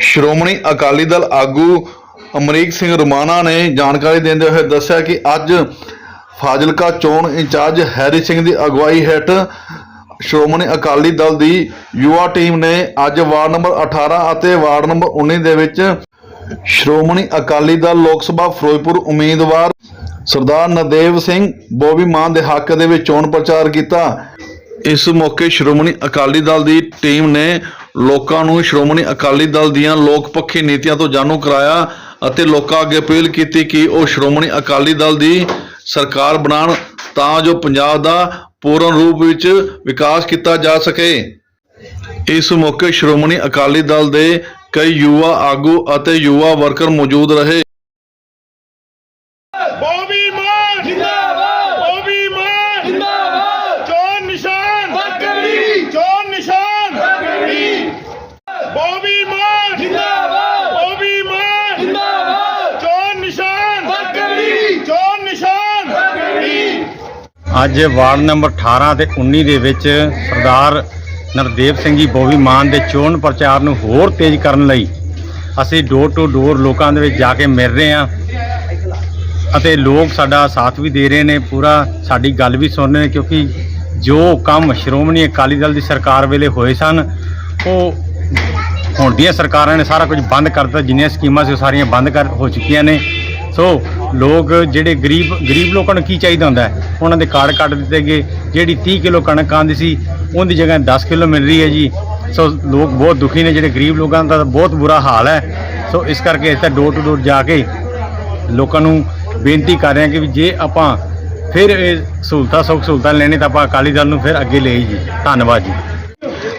ਸ਼੍ਰੋਮਣੀ ਅਕਾਲੀ ਦਲ ਆਗੂ ਅਮਰੀਕ ਸਿੰਘ ਰੁਮਾਣਾ ਨੇ ਜਾਣਕਾਰੀ ਦਿੰਦੇ ਹੋਏ ਦੱਸਿਆ ਕਿ ਅੱਜ ਫਾਜ਼ਿਲਕਾ ਚੋਣ ਇੰਚਾਰਜ ਹੈਰੀ ਸਿੰਘ ਦੀ ਅਗਵਾਈ ਹੇਠ ਸ਼੍ਰੋਮਣੀ ਅਕਾਲੀ ਦਲ ਦੀ ਯੁਵਾ ਟੀਮ ਨੇ ਅੱਜ ਵਾਰਡ ਨੰਬਰ 18 ਅਤੇ ਵਾਰਡ ਨੰਬਰ 19 ਦੇ ਵਿੱਚ ਸ਼੍ਰੋਮਣੀ ਅਕਾਲੀ ਦਲ ਲੋਕ ਸਭਾ ਫਿਰੋਜ਼ਪੁਰ ਉਮੀਦਵਾਰ ਸਰਦਾਰ ਨਦੇਵ ਸਿੰਘ ਬੋਬੀ ਮਾਨ ਦੇ ਹੱਕ ਦੇ ਵਿੱਚ ਚੋਣ ਪ੍ਰਚਾਰ ਕੀਤਾ। ਇਸ ਮੌਕੇ ਸ਼੍ਰੋਮਣੀ ਅਕਾਲੀ ਦਲ ਦੀ ਟੀਮ ਨੇ ਲੋਕਾਂ ਨੂੰ ਸ਼੍ਰੋਮਣੀ ਅਕਾਲੀ ਦਲ ਦੀਆਂ ਲੋਕ ਪੱਖੀ ਨੀਤੀਆਂ ਤੋਂ ਜਾਣੂ ਕਰਾਇਆ ਅਤੇ ਲੋਕਾਂ ਅੱਗੇ ਅਪੀਲ ਕੀਤੀ ਕਿ ਉਹ ਸ਼੍ਰੋਮਣੀ ਅਕਾਲੀ ਦਲ ਦੀ ਸਰਕਾਰ ਬਣਾਉਣ ਤਾਂ ਜੋ ਪੰਜਾਬ ਦਾ ਪੂਰਨ ਰੂਪ ਵਿੱਚ ਵਿਕਾਸ ਕੀਤਾ ਜਾ ਸਕੇ। ਇਸ ਮੌਕੇ ਸ਼੍ਰੋਮਣੀ ਅਕਾਲੀ ਦਲ ਦੇ ਕਈ ਯੁਵਾ ਆਗੂ ਅਤੇ ਯੁਵਾ ਵਰਕਰ ਮੌਜੂਦ ਰਹੇ। ਬੋਬੀ ਮਾਨ ਜਿੰਦਾਬਾਦ ਬੋਬੀ ਮਾਨ ਜਿੰਦਾਬਾਦ ਚੋਣ ਨਿਸ਼ਾਨ ਬੱਕਰੀ ਚੋਣ ਨਿਸ਼ਾਨ ਬੱਕਰੀ ਬੋਬੀ ਮਾਨ ਜਿੰਦਾਬਾਦ ਬੋਬੀ ਮਾਨ ਜਿੰਦਾਬਾਦ ਚੋਣ ਨਿਸ਼ਾਨ ਬੱਕਰੀ ਚੋਣ ਨਿਸ਼ਾਨ ਬੱਕਰੀ ਅੱਜ ਵਾਰਡ ਨੰਬਰ 18 ਤੇ 19 ਦੇ ਵਿੱਚ ਸਰਦਾਰ ਨਰਦੇਵ ਸਿੰਘ ਜੀ ਬੋਵੀ ਮਾਨ ਦੇ ਚੋਣ ਪ੍ਰਚਾਰ ਨੂੰ ਹੋਰ ਤੇਜ਼ ਕਰਨ ਲਈ ਅਸੀਂ ਡੋਰ ਟੂ ਡੋਰ ਲੋਕਾਂ ਦੇ ਵਿੱਚ ਜਾ ਕੇ ਮਿਲ ਰਹੇ ਹਾਂ ਅਤੇ ਲੋਕ ਸਾਡਾ ਸਾਥ ਵੀ ਦੇ ਰਹੇ ਨੇ, ਪੂਰਾ ਸਾਡੀ ਗੱਲ ਵੀ ਸੁਣ ਰਹੇ ਨੇ ਕਿਉਂਕਿ ਜੋ ਕੰਮ ਸ਼੍ਰੋਮਣੀ ਅਕਾਲੀ ਦਲ ਦੀ ਸਰਕਾਰ ਵੇਲੇ ਹੋਏ ਸਨ, ਉਹ ਹੁਣ ਦੀਆਂ ਸਰਕਾਰਾਂ ਨੇ ਸਾਰਾ ਕੁਝ ਬੰਦ ਕਰ ਦਿੱਤਾ ਜਿੰਨੀਆਂ ਸਕੀਮਾਂ ਸੀ ਉਹ ਸਾਰੀਆਂ ਬੰਦ ਕਰ ਹੋ ਚੁੱਕੀਆਂ ਨੇ। ਸੋ ਲੋਕ ਜਿਹੜੇ ਗਰੀਬ ਗਰੀਬ ਲੋਕਾਂ ਨੂੰ ਕੀ ਚਾਹੀਦਾ ਹੁੰਦਾ ਉਹਨਾਂ ਦੇ ਕਾਰਡ ਕੱਟ ਦਿੱਤੇ ਗਏ। ਜਿਹੜੀ 30 ਕਿਲੋ ਕਣਕ ਆਉਂਦੀ ਸੀ, ਉਹਦੀ ਜਗ੍ਹਾ 10 ਕਿਲੋ ਮਿਲ ਰਹੀ ਹੈ ਜੀ। ਸੋ ਲੋਕ ਬਹੁਤ ਦੁਖੀ ਨੇ ਜਿਹੜੇ ਗਰੀਬ ਲੋਕਾਂ ਦਾ ਬਹੁਤ ਬੁਰਾ ਹਾਲ ਹੈ। ਸੋ ਇਸ ਕਰਕੇ ਇੱਥੇ ਡੋਰ ਟੂ ਡੋਰ ਜਾ ਕੇ ਲੋਕਾਂ ਨੂੰ ਬੇਨਤੀ ਕਰ ਰਹੇ ਹਾਂ ਕਿ ਵੀ ਜੇ ਆਪਾਂ ਫਿਰ ਇਹ ਸਹੂਲਤਾਂ, ਸੁੱਖ ਸਹੂਲਤਾਂ ਲੈਣੇ ਤਾਂ ਆਪਾਂ ਅਕਾਲੀ ਦਲ ਨੂੰ ਫਿਰ ਅੱਗੇ ਲਈ ਜੀ। ਧੰਨਵਾਦ ਜੀ।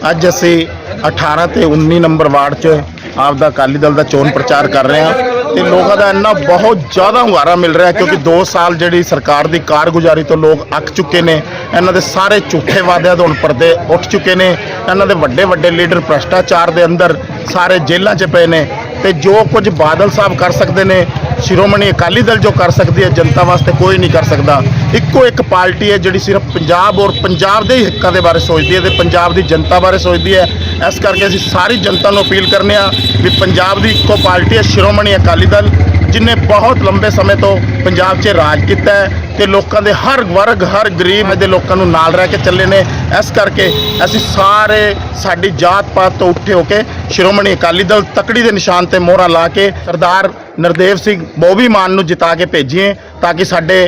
ਅੱਜ ਅਸੀਂ 18 ਤੇ 19 ਨੰਬਰ ਵਾਰਡ 'ਚ ਆਪਦਾ ਅਕਾਲੀ ਦਲ ਦਾ ਚੋਣ ਪ੍ਰਚਾਰ ਕਰ ਰਹੇ ਹਾਂ। ਤੇ ਲੋਕਾਂ ਦਾ ਇੰਨਾ ਬਹੁਤ ਜ਼ਿਆਦਾ ਹੁੰਗਾਰਾ ਮਿਲ ਰਿਹਾ ਕਿਉਂਕਿ 2 ਸਾਲ ਜਿਹੜੀ ਸਰਕਾਰ ਦੀ ਕਾਰਗੁਜ਼ਾਰੀ ਤੋਂ ਲੋਕ ਅੱਕ ਚੁੱਕੇ ਨੇ, ਇਹਨਾਂ ਦੇ ਸਾਰੇ ਝੂਠੇ ਵਾਅਦਿਆਂ ਤੋਂ ਹੁਣ ਪਰਦੇ ਉੱਠ ਚੁੱਕੇ ਨੇ, ਇਹਨਾਂ ਦੇ ਵੱਡੇ ਵੱਡੇ ਲੀਡਰ ਭ੍ਰਸ਼ਟਾਚਾਰ ਦੇ ਅੰਦਰ ਸਾਰੇ ਜੇਲ੍ਹਾਂ 'ਚ ਪਏ ਨੇ ਤੇ ਜੋ ਕੁਝ ਬਾਦਲ ਸਾਹਿਬ ਕਰ ਸਕਦੇ ਨੇ, ਸ਼੍ਰੋਮਣੀ ਅਕਾਲੀ ਦਲ ਜੋ ਕਰ ਸਕਦੀ ਹੈ, ਜਨਤਾ ਵਾਸਤੇ ਕੋਈ ਨਹੀਂ ਕਰ ਸਕਦਾ। ਇੱਕੋ ਇੱਕ ਪਾਰਟੀ ਹੈ ਜਿਹੜੀ ਸਿਰਫ ਪੰਜਾਬ ਔਰ ਪੰਜਾਬ ਦੇ ਹੀ ਹਿੱਕਾਂ ਦੇ ਬਾਰੇ ਸੋਚਦੀ ਹੈ ਤੇ ਪੰਜਾਬ ਦੀ ਜਨਤਾ ਬਾਰੇ ਸੋਚਦੀ ਹੈ। ਇਸ ਕਰਕੇ ਅਸੀਂ ਸਾਰੀ ਜਨਤਾ ਨੂੰ ਅਪੀਲ ਕਰਨੇ ਆ ਵੀ ਪੰਜਾਬ ਦੀ ਇੱਕੋ ਪਾਰਟੀ ਹੈ, ਸ਼੍ਰੋਮਣੀ ਅਕਾਲੀ ਦਲ, ਜਿਨੇ ਬਹੁਤ ਲੰਬੇ ਸਮੇਂ ਤੋਂ ਪੰਜਾਬ 'ਚ ਰਾਜ ਕੀਤਾ ਹੈ ਤੇ ਲੋਕਾਂ ਦੇ ਹਰ ਵਰਗ, ਹਰ ਗਰੀਬ ਦੇ ਲੋਕਾਂ ਨੂੰ ਨਾਲ ਰਹਿ ਕੇ ਚੱਲੇ ਨੇ। ਇਸ ਕਰਕੇ ਅਸੀਂ ਸਾਰੇ ਸਾਡੀ ਜਾਤ ਪਾਤ ਤੋਂ ਉੱਠੇ ਹੋ ਕੇ ਸ਼੍ਰੋਮਣੀ ਅਕਾਲੀ ਦਲ ਤਕੜੀ ਦੇ ਨਿਸ਼ਾਨ ਤੇ ਮੋਹਰਾਂ ਲਾ ਕੇ ਸਰਦਾਰ ਨਰਦੇਵ ਸਿੰਘ ਬੋਬੀ ਮਾਨ ਨੂੰ ਜਿਤਾ ਕੇ ਭੇਜੀਏ ਤਾਂ ਕਿ ਸਾਡੇ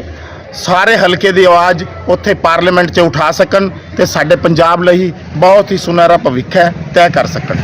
ਸਾਰੇ ਹਲਕੇ ਦੀ ਆਵਾਜ਼ ਉੱਥੇ ਪਾਰਲੀਮੈਂਟ 'ਚ ਉਠਾ ਸਕਣ ਤੇ ਸਾਡੇ ਪੰਜਾਬ ਲਈ ਬਹੁਤ ਹੀ ਸੁਨਹਿਰਾ ਭਵਿੱਖ ਹੈ। ਤੈਅ ਕਰ ਸਕਣ।